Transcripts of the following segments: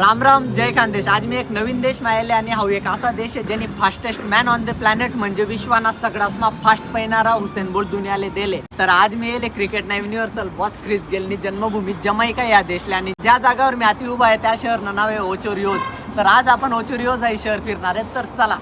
राम राम जय खानदेश आज मी एक नवीन देश मायले आणि हा एक असा देश आहे ज्यांनी fastest man on the planet म्हणजे विश्वाना सगळ्यासमा फास्ट पैनारा हुसेन बोल दुनियाले दिले. तर आज मी येले क्रिकेट ना युनिव्हर्सल बॉस क्रिस गेलनी जन्मभूमी जमैका या देशला आणि ज्या जागावर मी अति उभा आहे त्या शहरनं नाव आहे ओचोरियोज तर आज आपण ओचोरियोज हे शहर फिरणार आहे तर चला.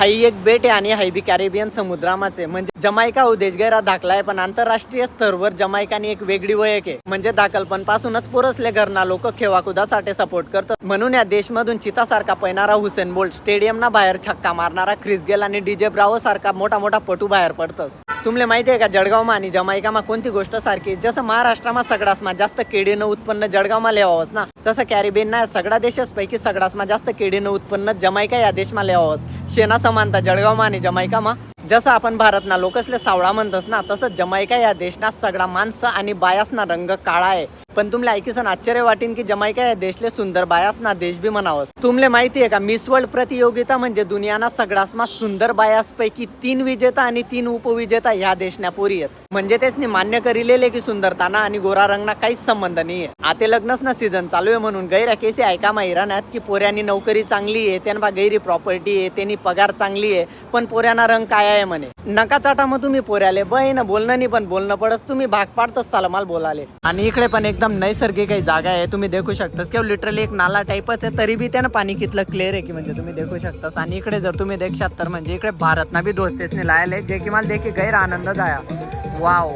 हाई एक बेट आहे आणि हायबी कॅरेबियन समुद्रामाचे म्हणजे जमायका हो देश गैरा आहे पण आंतरराष्ट्रीय स्तरवर जमायकानी एक वेगळी वयक आहे. म्हणजे दाखलपणपासूनच पुरसले घरना लोक खेवाकुदासाठी सपोर्ट करतात. म्हणून या देशमधून चितासारखा पैणारा हुसेन बोल्ट स्टेडियमना बाहेर छक्का मारणारा क्रिस गेल आणि डीजे ब्रावो सारखा मोठा मोठा पटू बाहेर पडतस. तुमले माहिती आहे का जळगावमा आणि जमायकामा कोणती गोष्ट सारखी? जसं महाराष्ट्रामा सगळासमा जास्त केडीनं उत्पन्न जळगावमा लेवावंस ना तसं कॅरिबियन ना सगळ्या देशाच पैकी जास्त केडीनं उत्पन्न जमायका या देशमा लिहावंस शेना समानता जळगावमा आणि जमायकामा जसं आपण भारतना लोकसले सावळा म्हणतस ना तसं जमायका या देशना सगळा माणसं आणि बायासना रंग काळा आहे. पण तुम्हाला ऐकीसन आश्चर्य वाटेन की जमायका या देशले सुंदर बायासना देश भी म्हणावस तुमले माहिती आहे का मिस वर्ल्ड प्रतियोगिता म्हणजे दुनियाना सगळ्यासमा सुंदर बायासपैकी तीन विजेता आणि तीन उपविजेता ह्या देशना पोरी आहेत म्हणजे तेचनी मान्य करिलेले की सुंदरताना आणि गोरा रंगना काहीच संबंध नाहीये. आता लग्नच ना सीझन चालू आहे म्हणून. गैर केसी ऐका मा इराण्यात की पोऱ्यांनी नोकरी चांगली आहे त्यांना गैरी प्रॉपर्टी आहे त्यांनी पगार चांगली आहे पण पोऱ्यांना रंग काय आहे म्हणे? नका चाटा मग तुम्ही पोऱ्याले. बय ना बोलणं नाही पण बोलणं पडस. तुम्ही भाग पाडतच चाल मला बोलाले. आणि इकडे पण एकदम नैसर्गिक काही जागा आहे तुम्ही देखू शकतास. किंवा लिटरली एक नाला टाईपच आहे तरी बी त्यानं पाणी कितलं क्लिअर आहे की म्हणजे तुम्ही देखू शकतास. आणि इकडे जर तुम्ही देखशात तर म्हणजे इकडे भारतना बी दोस्त दोस्तेसने लायले जे की मला देखील गैर आनंद जाया. वाव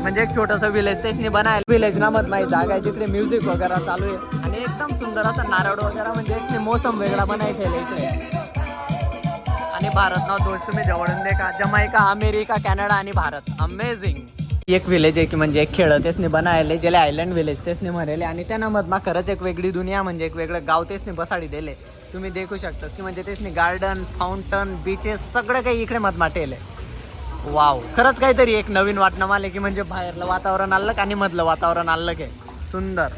म्हणजे एक छोटस विलेज तेच बनायला. विलेज ना मत माहिती जागा आहे जिकडे म्युझिक वगैरे चालू आहे. आणि एकदम सुंदर असा नारळ वगैरे म्हणजे एक मोसम वेगळा बनाय इकडे. आणि भारत ना दोष तुम्ही जवळून देखा जमायका अमेरिका कॅनडा आणि भारत. अमेझिंग एक विलेज आहे की म्हणजे एक खेळ तेच बनायले ज्याला आयलंड विलेज तेचने म्हणले आणि त्यांना मधमा खरंच एक वेगळी दुनिया म्हणजे एक वेगळं गाव तेच बसाडी दिले. तुम्ही देखू शकतास की म्हणजे तेच गार्डन फाउंटन बीचेस सगळं काही इकडे मधमा ठेवलंय वाव खरंच काहीतरी एक नवीन वाटणं मला की म्हणजे बाहेरलं वातावरण आलं आणि मधलं वातावरण आलं आहे सुंदर.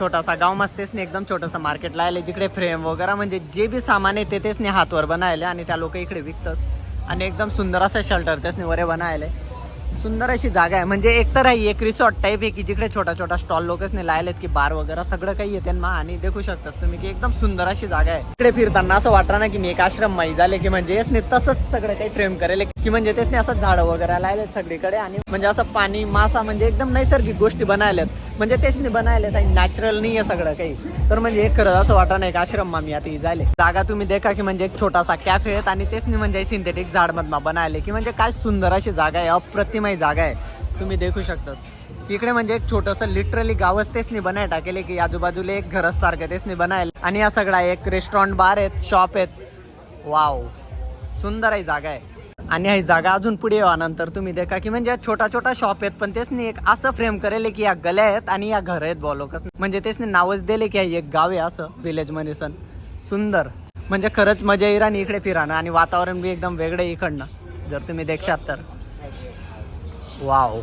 छोटासा गाव मस्त तेच एकदम छोटंसं मार्केट लायले जिकडे फ्रेम वगैरे म्हणजे जे बी सामान आहे ते तेच हातवर बनायले आणि त्या लोक इकडे विकतस आणि एकदम सुंदर असं शेल्टर तेच वरे बनायले. सुंदर अशी जागा आहे. म्हणजे एक तर आहे एक रिसॉर्ट टाईप आहे की जिकडे छोटा छोटा स्टॉल लोकसने लायलेत की बार वगैरे सगळं काही येते ना आणि देखू शकतास तुम्ही की एकदम सुंदर अशी जागा आहे. इकडे फिरताना असं वाटलं ना की मी एक आश्रम माही झाले की म्हणजे यसने तसंच सगळं काही फ्रेम करेल. की म्हणजे तेचने असं झाडं वगैरे लायलेत सगळीकडे आणि म्हणजे असं पाणी मासा म्हणजे एकदम नैसर्गिक गोष्टी बनायल्यात म्हणजे तेचने बनायलेत आणि नॅचरल नाही आहे सगळं काही. तर म्हणजे एक खरं असं वाटलं नाही आश्रम मामी आता ही झाले. जागा तुम्ही देखा की म्हणजे एक छोटासा कॅफे आहेत आणि तेच म्हणजे सिंथेटिक झाड मधमा बनायले की म्हणजे काय सुंदर अशी जागा आहे. अप्रतिमय जागा आहे. तुम्ही देखू शकतास इकडे म्हणजे एक छोटंसं लिटरली गावच तेच बनाय टाकेले की आजूबाजूला एक घरच सारखं तेच नाही बनायला. आणि या सगळा एक रेस्टॉरंट बार आहेत शॉप आहेत. वाव सुंदर आहे जागा आहे. आणि ही जागा अजून पुढे येवा तुम्ही देखा की म्हणजे छोटा छोटा शॉप आहेत पण तेच एक असं फ्रेम करेल की या गल्या आहेत आणि या घर आहेत बॉलोकस म्हणजे तेच नावच दिले की एक गाव आहे असं विलेजमध्ये सण. सुंदर. म्हणजे खरंच मजा येईल आणि इकडे फिराणं आणि वातावरण बी एकदम वेगळं इकडनं जर तुम्ही देखशात तर. वाव.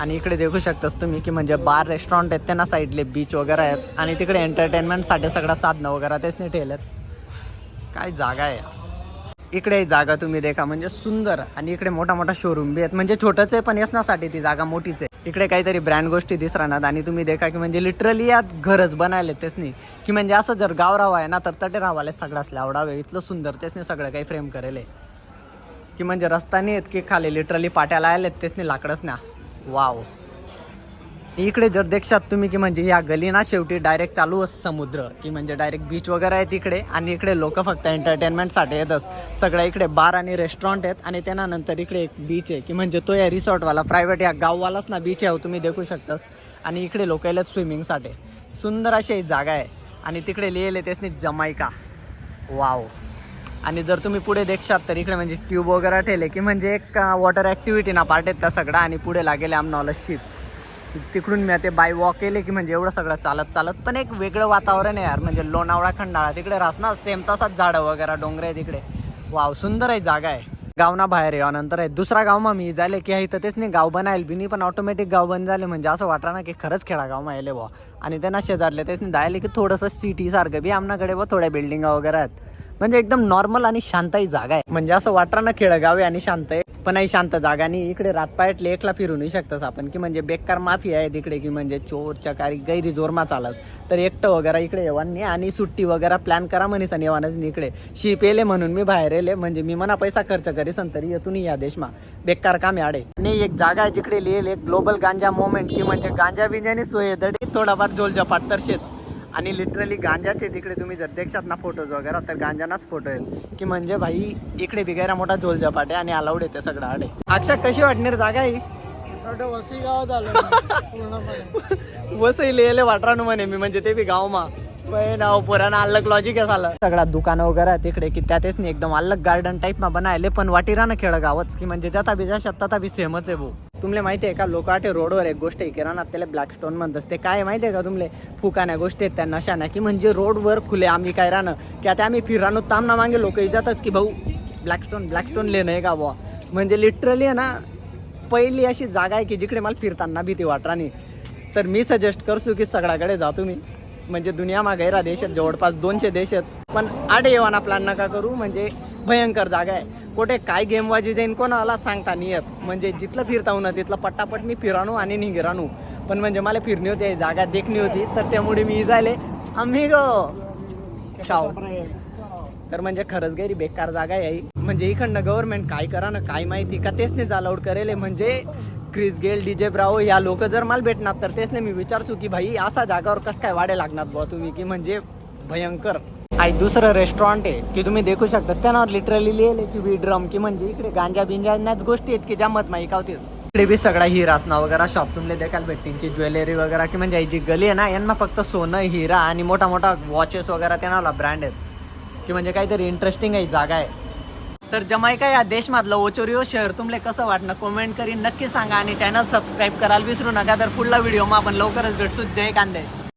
आणि इकडे देखू शकतास तुम्ही की म्हणजे बार रेस्टॉरंट आहेत त्यांना साईडले बीच वगैरे आहेत. आणि तिकडे एंटरटेनमेंटसाठी सगळं साधनं वगैरे तेच नाही ठेवलेत काय जागा आहे इकडे जागा तुम्ही देखा म्हणजे सुंदर. आणि इकडे मोठा मोठा शोरूम बी आहेत. म्हणजे छोटंच आहे पण यसण्यासाठी ती जागा मोठीच आहे. इकडे काहीतरी ब्रँड गोष्टी दिस राहणार आणि तुम्ही देखा की म्हणजे लिटरली यात घरच बनायले तेच नाही. की म्हणजे असं जर गाव राहावं आहे ना तर तटे राहावाले सगळ्यासले आवडावे. इथलं सुंदर तेच नाही सगळं काही फ्रेम करेल. आहे. की म्हणजे रस्तानी आहेत की खाली लिटरली पाट्याला आले तेच नाही लाकडच ना वाव इकडे जर देखशात तुम्ही की म्हणजे या गलीना शेवटी डायरेक्ट चालू असं समुद्र की म्हणजे डायरेक्ट बीच वगैरे आहेत इकडे आणि इकडे लोक फक्त एंटरटेनमेंटसाठी येतच. सगळ्या इकडे बार आणि रेस्टॉरंट आहेत आणि त्यानंतर इकडे एक बीच आहे की म्हणजे तो या रिसॉर्टवाला प्रायव्हेट या गाववालाच ना बीच आहे हो, तुम्ही देखू शकतास. आणि इकडे लोक येतात स्विमिंगसाठी सुंदर अशी जागा आहे. आणि तिकडे लिहिले तेच नाही जमायका. वाव आणि जर तुम्ही पुढे देखशात तर इकडे म्हणजे ट्यूब वगैरे ठेवले की म्हणजे एक वॉटर ॲक्टिव्हिटी ना पार्ट आहेत त्या सगळा आणि पुढे लागेल आम नॉलेज तिकडून मी ते बाय वॉक केले की म्हणजे एवढं सगळं चालत चालत पण एक वेगळं वातावरण आहे यार. म्हणजे लोणावळा खंडाळा तिकडे रास ना सेम तसाच झाडं वगैरे डोंगर आहे तिकडे. वाव सुंदर आहे जागा आहे. गावना बाहेर यावं नंतर आहे. दुसरा गाव मग मी झाले की इथं तेच नाही गाव बनायला बी नाही पण ऑटोमॅटिक गाव बंद झाले म्हणजे असं वाटलं ना की खरंच खेळा गाव माहिले बा आणि त्यांना शेजारले तेच नाही जायले की थोडंसं सिटीसारखं बी आमनाकडे बा थोड्या बिल्डिंगा वगैरे आहेत. म्हणजे एकदम नॉर्मल आणि शांताई जागा आहे. म्हणजे असं वाटरा ना खेळगाव आहे आणि शांत आहे पण ही शांत जागा आणि इकडे रातपायटले एकला फिरू नाही शकतस आपण. की म्हणजे बेकार माफी आहे तिकडे की म्हणजे चोर चकारी गैरी जोरमा चालस. तर एकटं वगैरे इकडे येवान नाही. आणि सुट्टी वगैरे प्लॅन करा म्हणेस आणि येवानच इकडे. शीप येले म्हणून मी बाहेर येले. म्हणजे मी म्हणा पैसा खर्च करीसन तरी येतो नाही या देशमा. बेकार काम याडे आणि एक जागा आहे जिकडे लिहिले एक ग्लोबल गांजा मोमेंट की म्हणजे गांजा बिंजाने सोय दडी थोडाफार जोल तर शेच. आणि लिटरली गांजाचे तिकडे. तुम्ही जर देखशात ना फोटोज वगैरे तर गांजानाच फोटो आहेत. की म्हणजे भाई इकडे बिगायला मोठा झोल झपाट आहे आणि अलाउड येते सगळं आडे अक्षा कशी वाटणार जागा ही? छोट्या वसई गावात आलो वसई लिहिले वाटरानू म्हणे मी म्हणजे ते बी नाव पुराणा अलग लॉजिक आहे झालं सगळ्या दुकानं वगैरे आहे तिकडे की त्यातच नाही एकदम अलग गार्डन टाईप मा बनायले पण वाटीरा ना खेळ गावच. की म्हणजे ज्याता बी जशात तथा बी सेमच आहे भाऊ. तुमले माहिती आहे का? लोकाटे रोडवर एक गोष्ट आहे किराणा त्याला ब्लॅक स्टोन म्हणतात ते काय माहिती आहे का तुमले? फुकाण्या गोष्टी आहेत त्या नशाना की म्हणजे रोडवर खुले आम्ही काय राहणं? की आता आम्ही फिरानो तामना मागे लोक जातच की भाऊ ब्लॅक स्टोन ब्लॅक स्टोन लेणं आहे का बुवा म्हणजे लिटरली आहे ना पहिली अशी जागा आहे की जिकडे मला फिरताना भीती वाटरानी तर मी सजेस्ट करसू की सगळ्याकडे जा तुम्ही. म्हणजे दुनिया गैरा देश आहेत जवळपास दोनशे देश आहेत. पण आडे येवाना प्लॅन नका करू. म्हणजे भयंकर जागा आहे. कुठे काय गेमबाजी जाईन कोणाला सांगता नाही येत. म्हणजे जिथलं फिरता ना तिथलं पट्टापट मी फिराणू आणि निघिराणू. पण म्हणजे मला फिरणी होती जागा देखणी होती तर त्यामुळे मी जायले आम्ही गो. शाव. तर म्हणजे खरंच गैरी बेकार जागा आहे म्हणजे इकडनं गव्हर्नमेंट काय करा ना काय माहिती का तेच नाही अलाउड करेल. म्हणजे क्रिस गेल डीजे ब्रावो या लोक जर मला भेटणार तर तेच नाही. मी विचारतो की भाई असा जागावर कसं काय वाडे लागणार बुवा तुम्ही? की म्हणजे भयंकर. आणि दुसरं रेस्टॉरंट आहे की तुम्ही देखू शकता. त्यानावर लिटरली लिहिले की वी ड्रम की म्हणजे इकडे गांजा बिंजाच गोष्टी आहेत की ज्या मत माहिती होतीस इकडे बी सगळा हिरासना वगैरे शॉप तुम्हाला देखायला भेटतील की ज्वेलरी वगैरे की म्हणजे जी गली आहे ना यांना फक्त सोनं हिरा आणि मोठा मोठा वॉचेस वगैरे त्यांना ब्रँड आहेत. की म्हणजे काहीतरी इंटरेस्टिंग आहे जागा आहे. तर जमायका या देशमधलं ओचोरिओ शहर तुमले कसं वाटणं कमेंट करीन नक्की सांगा आणि चॅनल सबस्क्राईब करायला विसरू नका. तर पुढला व्हिडिओ मग आपण लवकरच भेटतो जय कांदेश.